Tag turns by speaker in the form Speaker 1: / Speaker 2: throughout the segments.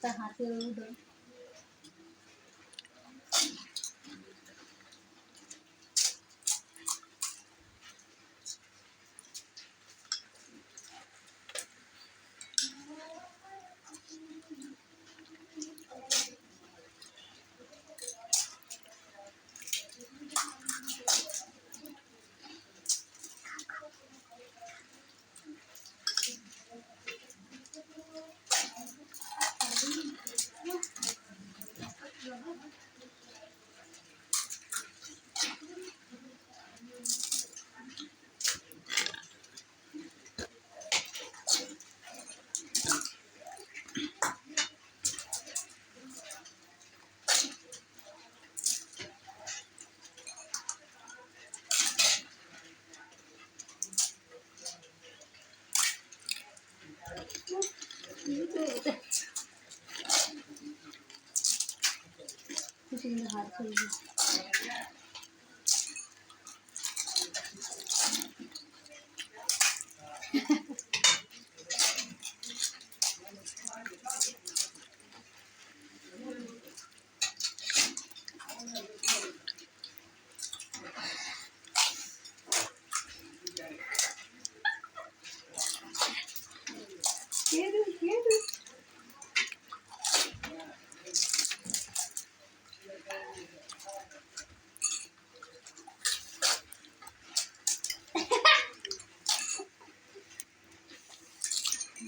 Speaker 1: 在杭州的。হাতে উদয় খুশি হাত চলবে
Speaker 2: এই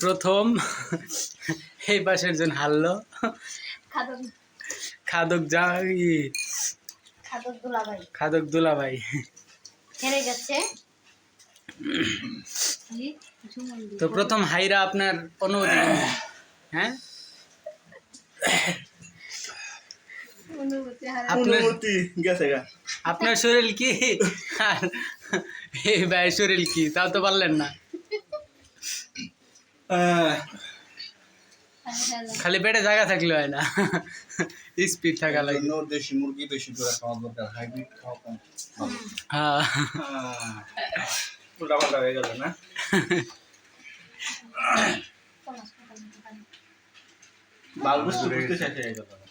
Speaker 2: প্রথম এই পাশের জন হারলো।
Speaker 1: খাদক।
Speaker 2: খাদক যা
Speaker 1: খাদক দুলাভাই।
Speaker 2: খাদক দুলাভাই।
Speaker 1: হেরে গেছে। কি? ঝুমন দি।
Speaker 2: তো প্রথম হাইরা আপনার অনুভূতি? হ্যাঁ? আপনার
Speaker 3: অনুমতি গেছে গা।
Speaker 2: আপনার শরীর কি? আর এই ভাই শরীর কি? তাও তো পারলেন না। খালি পেটে জায়গা থাকলে হয় না। স্পিড থাকা লাগে।
Speaker 3: দেশি মুরগি বেশি করে খাওয়া দরকার হাইব্রিড খাওয়া কম।
Speaker 2: হ্যাঁ।
Speaker 3: হয়ে গেল না? বাল বুঝতে বুঝতে শেষ হয়ে গেল ওই কেমনে হলো?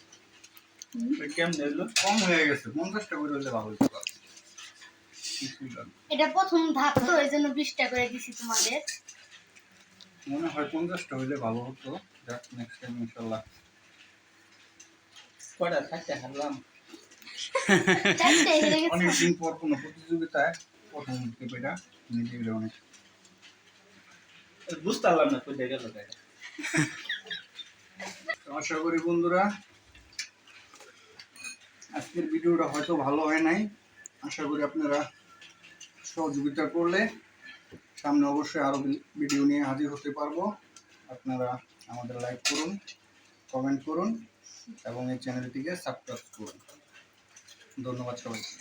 Speaker 3: কম হয়ে গেছে পঞ্চাশটা করে হলে ভালো হতো।
Speaker 1: এটা প্রথম ধাপ তো এই জন্য বিশটা করে দিছি তোমাদের।
Speaker 3: মনে হয় পঞ্চাশটা হইলে ভালো হতো। যাক নেক্সট টাইম ইনশাল্লাহ। কয়টা থাকতে হারলাম। অনেকদিন পর কোনো প্রতিযোগিতায় প্রথম পেটা নিজে গেলে অনেক। বুঝতে পারলাম না কোথায় গেল। আশা করি বন্ধুরা আজকের ভিডিওটা হয়তো ভালো হয় নাই। আশা করি আপনারা সহযোগিতা করলে সামনে অবশ্যই আরও ভিডিও নিয়ে হাজির হতে পারব। আপনারা আমাদের লাইক করুন কমেন্ট করুন এবং এই চ্যানেলটিকে সাবস্ক্রাইব করুন। ধন্যবাদ সবাইকে।